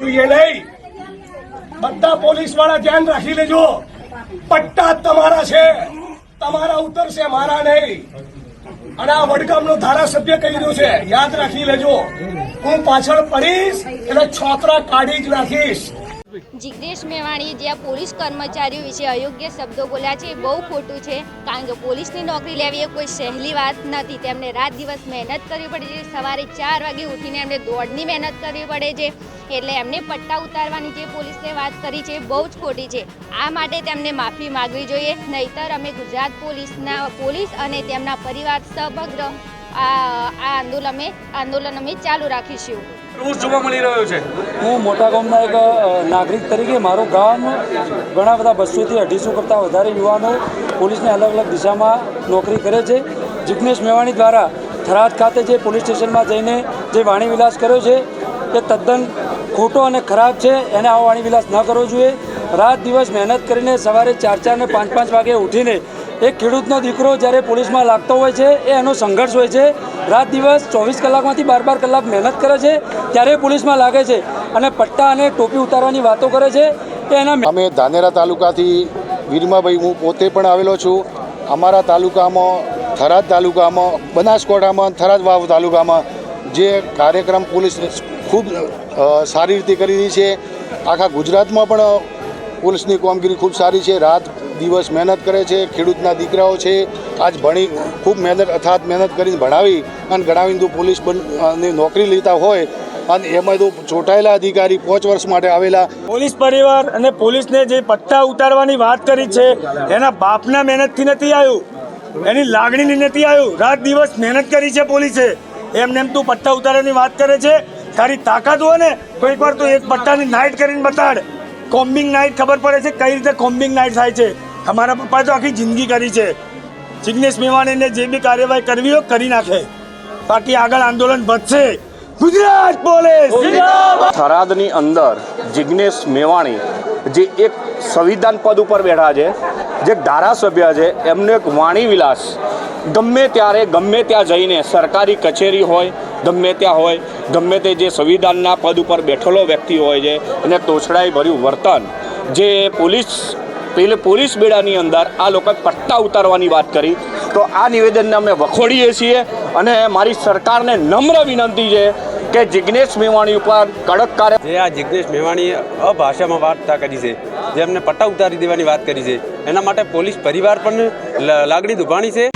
જોઈએ નહીં. બધા પોલીસવાળા ધ્યાન રાખી લેજો. પટ્ટા તમારા છે. તમારા ઉતરશે, મારા નહીં. અને આ વડગામનો ધારાસભ્ય કહી રહ્યો છે, યાદ રાખી લેજો. હું પાછળ પડીશ, એટલે છોતરા કાઢી જ નાખીશ જિગ્નેશ મેવાણીએ જે પોલીસ કર્મચારીઓ વિશે અયોગ્ય શબ્દો બોલ્યા છે એ બહુ ખોટું છે. કારણ કે પોલીસની નોકરી લેવી એ કોઈ સહેલી વાત નથી. તેમને રાત દિવસ મહેનત કરવી પડે છે. સવારે ચાર વાગે ઉઠીને એમને દોડની મહેનત કરવી પડે છે. એટલે એમને પટ્ટા ઉતારવાની જે પોલીસે વાત કરી છે બહુ જ ખોટી છે. આ માટે તેમને માફી માગવી જોઈએ. નહીતર અમે ગુજરાત પોલીસના, પોલીસ અને તેમના પરિવાર સમગ્ર આ આંદોલન અમે આંદોલન અમે ચાલુ રાખીશું. રોષ જોવા મળી રહ્યો છે. હું મોટા ગામના એક નાગરિક તરીકે મારું ગામ ઘણા બધા બસોથી અઢીસો કરતાં વધારે યુવાનો પોલીસની અલગ અલગ દિશામાં નોકરી કરે છે. જિજ્ઞેશ મેવાણી દ્વારા થરાદ ખાતે જે પોલીસ સ્ટેશનમાં જઈને જે વાણીવિલાસ કર્યો છે, એ તદ્દન ખોટો અને ખરાબ છે. એને આવો વાણીવિલાસ ન કરવો જોઈએ. રાત દિવસ મહેનત કરીને સવારે ચાર ચાર ને પાંચ પાંચ વાગે ઉઠીને એક ખેડૂતનો દીકરો જ્યારે પોલીસમાં લાગતો હોય છે, એ એનો સંઘર્ષ હોય છે. રાત દિવસ ચોવીસ કલાકમાંથી બાર બાર કલાક મહેનત કરે છે, ત્યારે પોલીસમાં લાગે છે અને પટ્ટા અને ટોપી ઉતારવાની વાતો કરે છે. એ એના અમે ધાનેરા તાલુકાથી વીરમાભાઈ, હું પોતે પણ આવેલો છું. અમારા તાલુકામાં, થરાદ તાલુકામાં બનાસકોટામાં થરાદ વાવ તાલુકામાં જે કાર્યક્રમ પોલીસ ખૂબ સારી રીતે કરી રહી છે. આખા ગુજરાતમાં પણ પોલીસની કામગીરી ખૂબ સારી છે, રાત દિવસ મહેનત કરે છે, ખેડૂતના દીકરાઓ છે, આજ ભણી ખૂબ મહેનત, અથાત મહેનત કરીને ભણાવી અને ગણાવીને જો પોલીસ બન નોકરી લેતા હોય અને એમાં તો ચોંટાયેલા અધિકારી પાંચ વર્ષ માટે આવેલા. પોલીસ પરિવાર અને પોલીસને જે પટ્ટા ઉતારવાની વાત કરી છે, એના બાપના મહેનતથી નથી આવ્યું. એની લાગણીની નથી આવ્યું. રાત દિવસ મહેનત કરી છે પોલીસે. એમને એમ તું પટ્ટા ઉતારવાની વાત કરે છે. તારી તાકાત હોય ને તો એકવાર તું એક પટ્ટાની નાઇટ કરીને બતાડ. કોમ્બિંગ નાઇટ ખબર પડે છે કઈ રીતે કોમ્બિંગ નાઇટ થાય છે? અમારા પપ્પાએ તો આખી જિંદગી કરી છે. જિગ્નેશ મેવાણીને જે બી કાર્યવાહી કરવી હોય કરી નાખે. બાકી આગળ આંદોલન વધશે. ગુજરાત પોલીસ! થરાદની અંદર જિગ્નેશ મેવાણી જે એક સંવિધાન પદ ઉપર બેઠા છે જે ધારાસભ્ય છે એમનો એક વાણી વિલાસ ગમે ત્યારે ગમે ત્યાં જઈને સરકારી કચેરી હોય ગમે ત્યાં હોય, ગમે તે જે સંવિધાનના પદ ઉપર બેઠેલો વ્યક્તિ હોય છે, એને તોછડાઈ ભર્યું વર્તન. જે પોલીસ, પેલે પોલીસ બેડાની અંદર આ લોકોએ પટ્ટા ઉતારવાની વાત કરી, તો આ નિવેદનને અમે વખોડીએ છીએ અને મારી સરકારને નમ્ર વિનંતી છે કે જિગ્નેશ મેવાણી ઉપર કડક કાર્ય જે આ જિગ્નેશ મેવાણીએ અભાષામાં વાર્તા કરી છે, જે એમને પટ્ટા ઉતારી દેવાની વાત કરી છે, એના માટે પોલીસ પરિવાર પણ લાગણી દુભાણી છે.